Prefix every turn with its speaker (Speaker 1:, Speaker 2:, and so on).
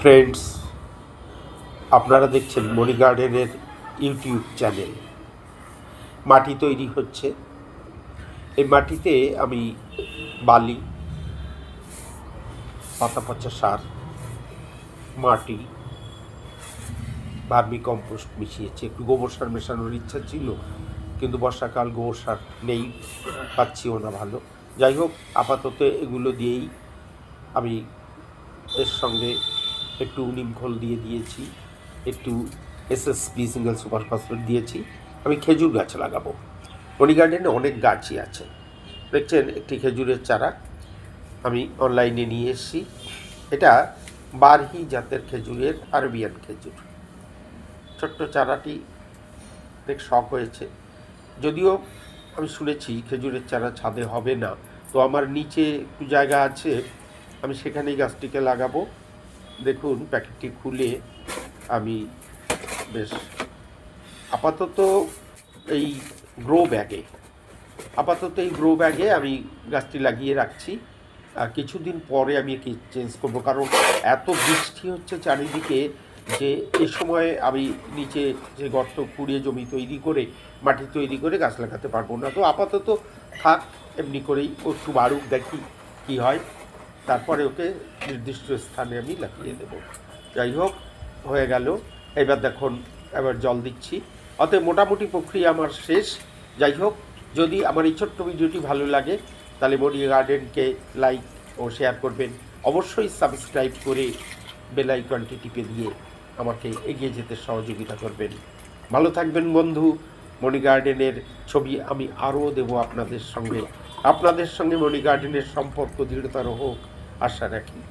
Speaker 1: Friends আপনারা দেখছেন মণি গার্ডেনের ইউটিউব চ্যানেল। মাটি তৈরি হচ্ছে। এই মাটিতে আমি বালি পাতা পচা সার, মাটি, ভার্মি কম্পোস্ট মিশিয়েছি। একটু গোবর সার মেশানোর ইচ্ছা ছিল, কিন্তু বর্ষাকাল গোবর সার নেই, পাচ্ছিও না ভালো। যাই হোক, আপাতত এগুলো দিয়েই আমি এর সঙ্গে একটু নিমখোল দিয়ে দিয়েছি, একটু এসএসপি সিঙ্গেল সুপার ফসফেট দিয়েছি, আমি খেজুর গাছ লাগাবো। মনি গার্ডেনে অনেক গাছই আছে। দেখছেন, একটি খেজুরের চারা আমি অনলাইনে নিয়ে এসেছি। এটা বারহি জাতের খেজুরের আরবিয়ান খেজুর। ছোট্ট চারাটি অনেক শখ হয়েছে। যদিও আমি শুনেছি খেজুরের চারা ছাদে হবে না। তো আমার নিচে একটু জায়গা আছে, আমি সেখানেই গাছটিকে লাগাবো। দেখুন, প্যাকেটটি খুলে আমি বেশ আপাতত এই গ্রো ব্যাগে, আপাতত এই গ্রো ব্যাগে আমি গাছটি লাগিয়ে রাখছি। আর কিছুদিন পরে আমি একে চেঞ্জ করব, কারণ এত বৃষ্টি হচ্ছে চারিদিকে যে এ সময় আমি নিচে যে গর্ত কুড়িয়ে জমি তৈরি করে, মাটি তৈরি করে গাছ লাগাতে পারব না। তো আপাতত থাক, এমনি করেই একটু বাড়ুক, দেখি কী হয়। তারপরে ওকে নির্দিষ্ট স্থানে আমি লাগিয়ে দেব। যাই হোক, হয়ে গেল। এবার দেখুন, এবার জল দিচ্ছি। অতএব মোটামুটি প্রক্রিয়া আমার শেষ। যাই হোক, যদি আমার এই ছোট্ট ভিডিওটি ভালো লাগে, তাহলে মনি গার্ডেনকে লাইক ও শেয়ার করবেন। অবশ্যই সাবস্ক্রাইব করে বেল আইকনটি টিপে দিয়ে আমাকে এগিয়ে যেতে সহযোগিতা করবেন। ভালো থাকবেন বন্ধু মনি গার্ডেনের ছবি আমি আরও দেব আপনাদের সঙ্গে। আপনাদের সঙ্গে মনি গার্ডেনের সম্পর্ক দৃঢ়তর হোক। আশা রাখি।